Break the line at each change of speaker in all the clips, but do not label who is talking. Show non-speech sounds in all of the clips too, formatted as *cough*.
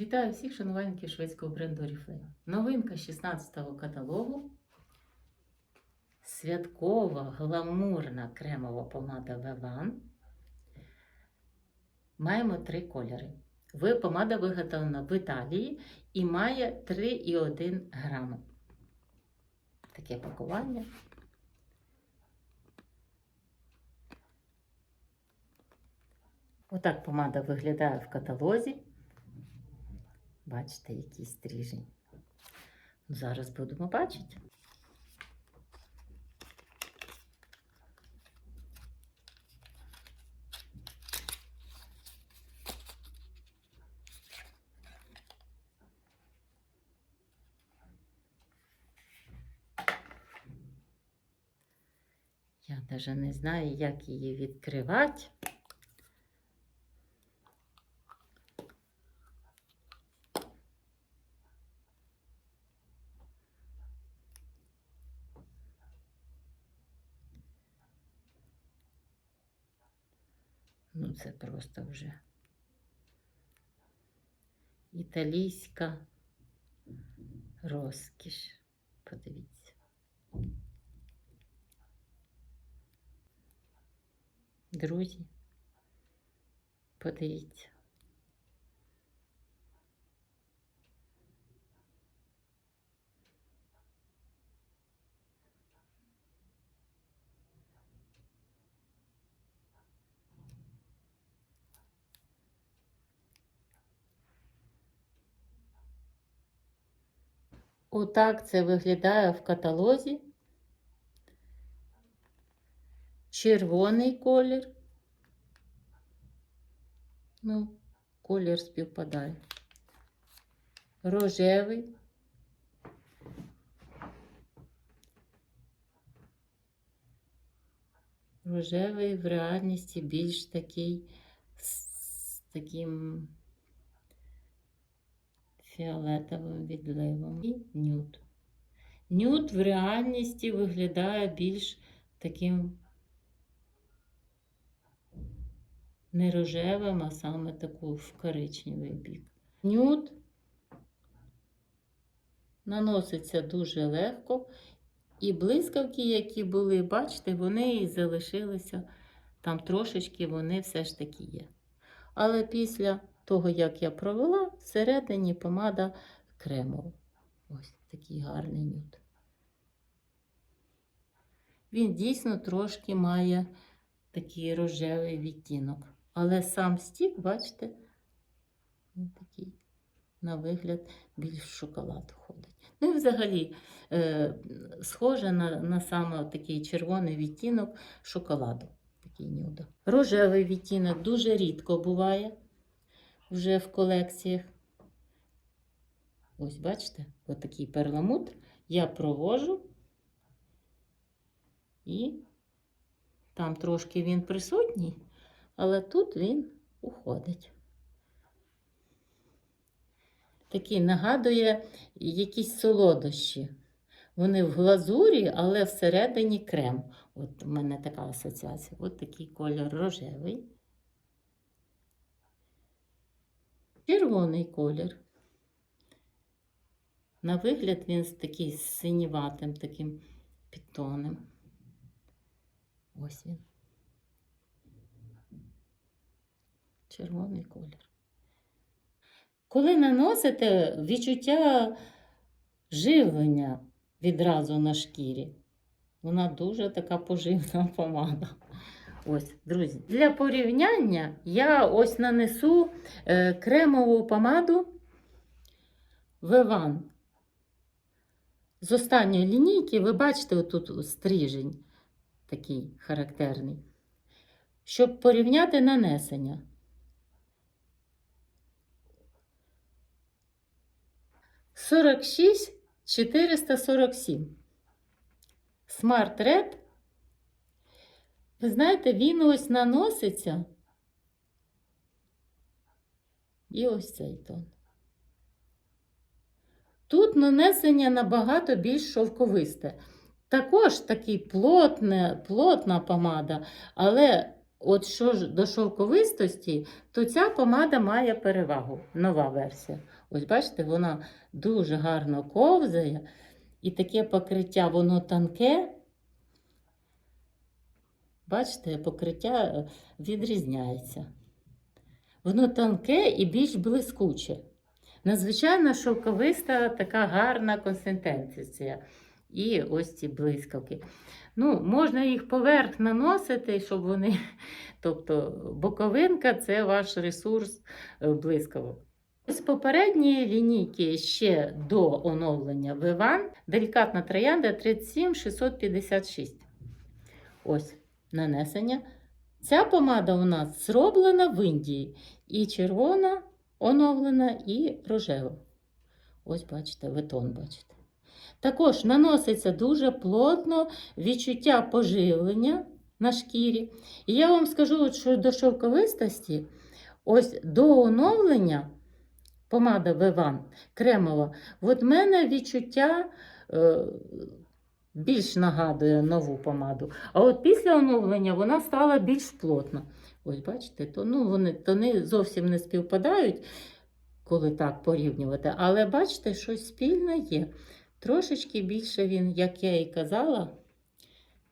Вітаю всіх шанувальників шведського бренду Oriflame. Новинка 16-го каталогу. Святкова гламурна кремова помада Vevan. Маємо три кольори. Помада виготовлена в Італії і має 3,1 грами. Таке пакування. Отак помада виглядає в каталозі. Бачите, який стрижень. Ну, Зараз будемо бачити. Я навіть не знаю, як її відкривати. Ну, це просто вже італійська розкіш. Подивіться. Друзі, подивіться. Отак це виглядає в каталозі. Червоний колір. Ну, колір співпадає. Рожевий. Рожевий в реальності більш такий з таким фіолетовим відливом. І нюд. Нюд в реальності виглядає більш таким не рожевим, а саме таку в коричневий бік. Нюд наноситься дуже легко. І блискавки, які були, бачите, вони і залишилися. Там трошечки вони все ж таки є. Але після того, як я провела, всередині помада кремова. Ось такий гарний нюд. Він дійсно трошки має такий рожевий відтінок. Але сам стік, бачите, він такий, на вигляд, більш шоколад ходить. Ну і взагалі е, схоже на, на саме такий червоний відтінок шоколаду. Такий нюда. Рожевий відтінок дуже рідко буває вже в колекціях. Ось, бачите, отакий перламутр я провожу і там трошки він присутній, але тут він уходить. Такий нагадує якісь солодощі. Вони в глазурі, але всередині крем. От у мене така асоціація. От такий колір рожевий. Червоний колір. На вигляд він такий синіватим таким підтоном. Ось він. Червоний колір. Коли наносите відчуття живлення відразу на шкірі, вона дуже така поживна помада. Ось, друзі, для порівняння я ось нанесу е, кремову помаду Веван. З останньої лінійки, ви бачите, отут стрижень такий характерний. Щоб порівняти нанесення. Сорок шість 447. Smart Red. Ви знаєте, він ось наноситься. І ось цей тон. Тут нанесення набагато більш шовковисте. Також такий плотне, плотна помада, але от що ж до шовковистості, то ця помада має перевагу. Нова версія. Ось бачите, вона дуже гарно ковзає, і таке покриття, воно тонке. Бачите, покриття е, відрізняється. Воно тонке і більш блискуче. Надзвичайно шовковиста, така гарна консистенція. І ось ці блискавки. Ну, можна їх поверх наносити, щоб вони. *laughs* Тобто, боковинка це ваш ресурс е, блискавок. З попередньої лінійки ще до оновлення Виван делікатна троянда 37656. Ось нанесення. Ця помада у нас зроблена в Індії. І червона оновлена, і рожева. Ось, бачите, ветон, бачите. Також наноситься дуже плотно відчуття поживлення на шкірі. І я вам скажу, що до шовковистості, ось до оновлення помада Виван кремова, от в мене відчуття е, більш нагадує нову помаду. А от після оновлення вона стала більш плотна. Ось, бачите, то, ну, вони, тони зовсім не співпадають, коли так порівнювати. Але бачите, щось спільне є. Трошечки більше він, як я і казала,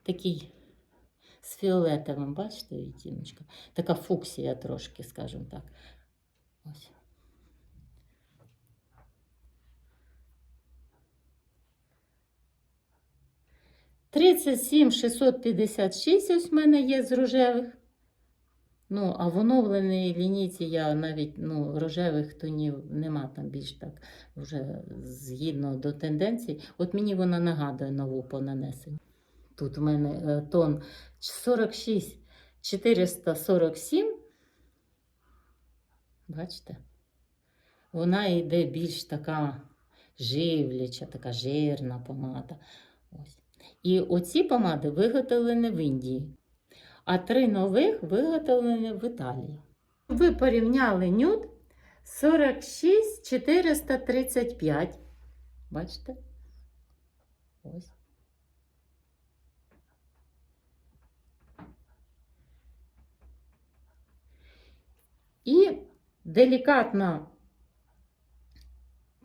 такий з фіолетовим, бачите, відтіночка. Така фуксія трошки, скажімо так. Ось. Тридцять сім 656 ось в мене є з рожевих. Ну, а в оновленій лінійці я навіть ну, рожевих тонів нема там більш так вже згідно до тенденцій. От мені вона нагадує нову по нанесенню. Тут у мене е, тон 46 447. Бачите? Вона йде більш така живляча, така жирна помада. Ось. І оці помади виготовлені в Індії а три нових виготовлені в Італії. Ви порівняли нюд 46 435. Бачите? Ось. І делікатна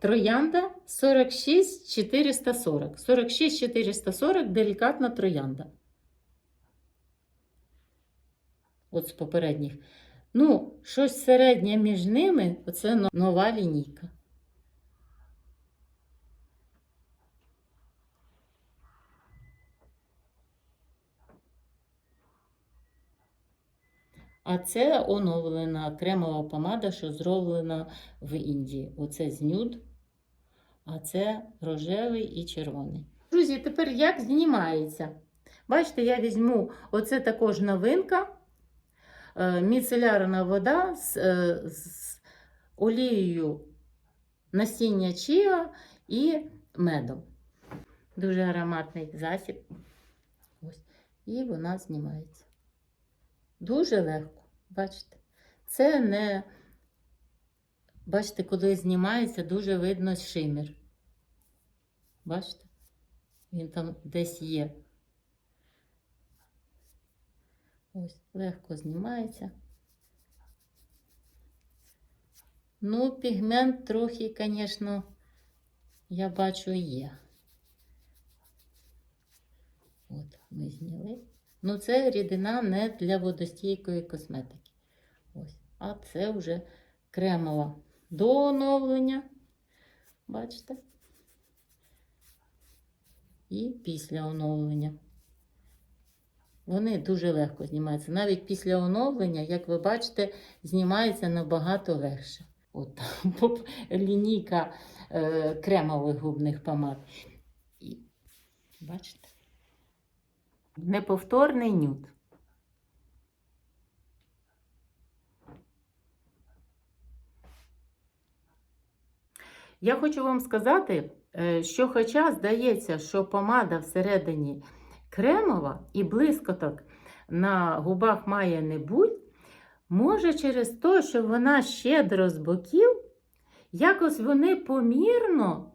троянда 46 440. 46 440 делікатна троянда. от з попередніх. Ну, щось середнє між ними оце нова лінійка. А це оновлена кремова помада, що зроблена в Індії. Оце знюд, а це рожевий і червоний. Друзі, тепер як знімається? Бачите, я візьму оце також новинка. Е, міцелярна вода з, е, з олією насіння чіа і медом. Дуже ароматний засіб. Ось. І вона знімається. Дуже легко, бачите? Це не, бачите, коли знімається, дуже видно шимір. Бачите? Він там десь є. Ось, легко знімається. Ну, пігмент трохи, звісно, я бачу є. От, ми зняли. Ну, це рідина не для водостійкої косметики. Ось. А це вже кремова до оновлення. Бачите? І після оновлення. Вони дуже легко знімаються. Навіть після оновлення, як ви бачите, знімається набагато легше. От *laughs* лінійка е, кремових губних помад. І, Бачите? Неповторний нюд. Я хочу вам сказати, е, що, хоча здається, що помада всередині кремова і блискоток на губах має не будь, може через те, що вона щедро з боків, якось вони помірно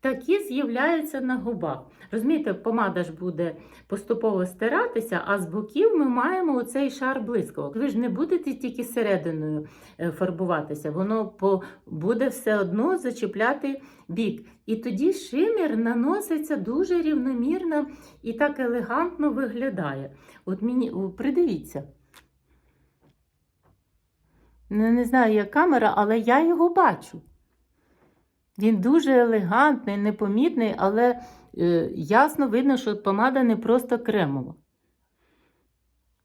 такі з'являються на губах. Розумієте, помада ж буде поступово стиратися, а з боків ми маємо оцей шар блискавок. Ви ж не будете тільки серединою е, фарбуватися, воно буде все одно зачіпляти бік. І тоді шимір наноситься дуже рівномірно і так елегантно виглядає. От мені придивіться. Не, не знаю, як камера, але я його бачу. Він дуже елегантний, непомітний, але е, ясно видно, що помада не просто кремова.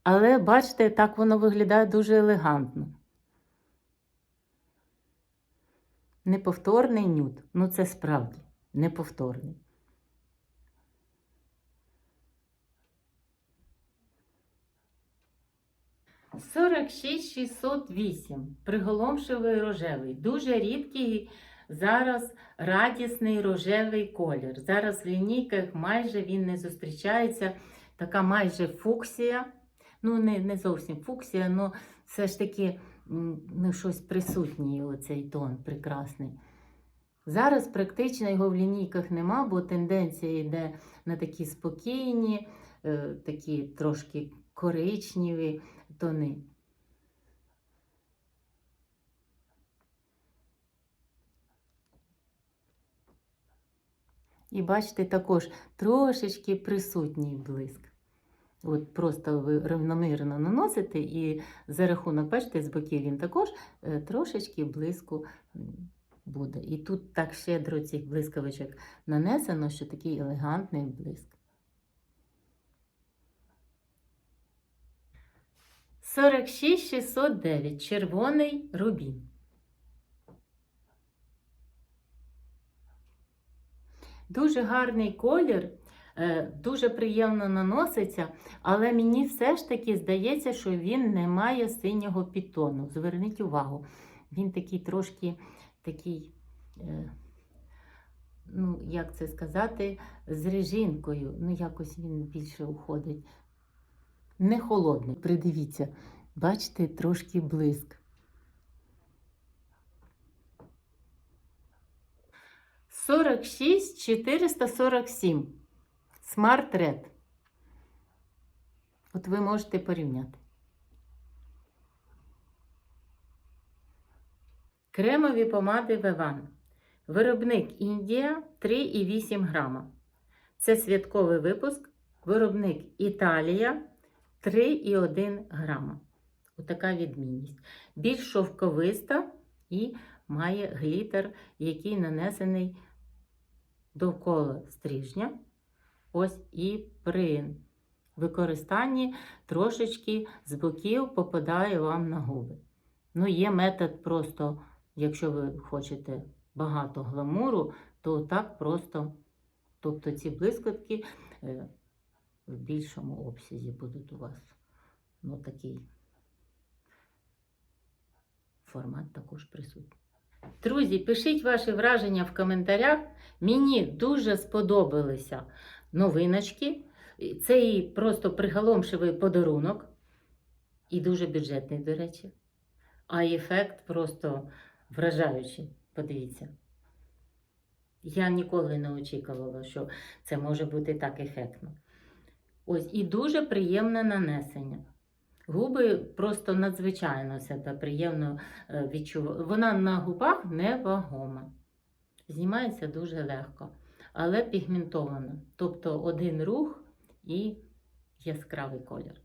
Але бачите, так воно виглядає дуже елегантно. Неповторний нюд. Ну, це справді неповторний. Сорок шість 608. Приголомшивий рожевий. Дуже рідкий зараз радісний рожевий колір. Зараз в лінійках майже він не зустрічається. Така майже фуксія. Ну, не, не зовсім фуксія, але все ж таки ну, щось присутнє, оцей тон прекрасний. Зараз практично його в лінійках нема, бо тенденція йде на такі спокійні, е, такі трошки коричневі тони. І бачите, також трошечки присутній блиск. От просто ви рівномірно наносите, і за рахунок, бачите, з боків він також е, трошечки блиску буде. І тут так щедро цих блискавичок нанесено, що такий елегантний блиск. 46609 червоний рубін. Дуже гарний колір, е, дуже приємно наноситься, але мені все ж таки здається, що він не має синього підтону. Зверніть увагу, він такий трошки такий, е, ну, як це сказати, з режинкою. Ну, якось він більше уходить. Не холодний. Придивіться, бачите, трошки блиск. 46 447. Smart Red. От ви можете порівняти. Кремові помади Веван. Виробник Індія 3,8 грама. Це святковий випуск. Виробник Італія 3,1 грама. Отака відмінність. Більш шовковиста і має глітер, який нанесений довкола стрижня. Ось і при використанні трошечки з боків попадає вам на губи. Ну, є метод просто, якщо ви хочете багато гламуру, то так просто, тобто ці блискотки е, в більшому обсязі будуть у вас. Ну, такий формат також присутній. Друзі, пишіть ваші враження в коментарях. Мені дуже сподобалися новиночки. Це і просто приголомшивий подарунок. І дуже бюджетний, до речі. А ефект просто вражаючий. Подивіться. Я ніколи не очікувала, що це може бути так ефектно. Ось, і дуже приємне нанесення. Губи просто надзвичайно себе приємно відчувають. Вона на губах невагома. Знімається дуже легко, але пігментована. Тобто один рух і яскравий колір.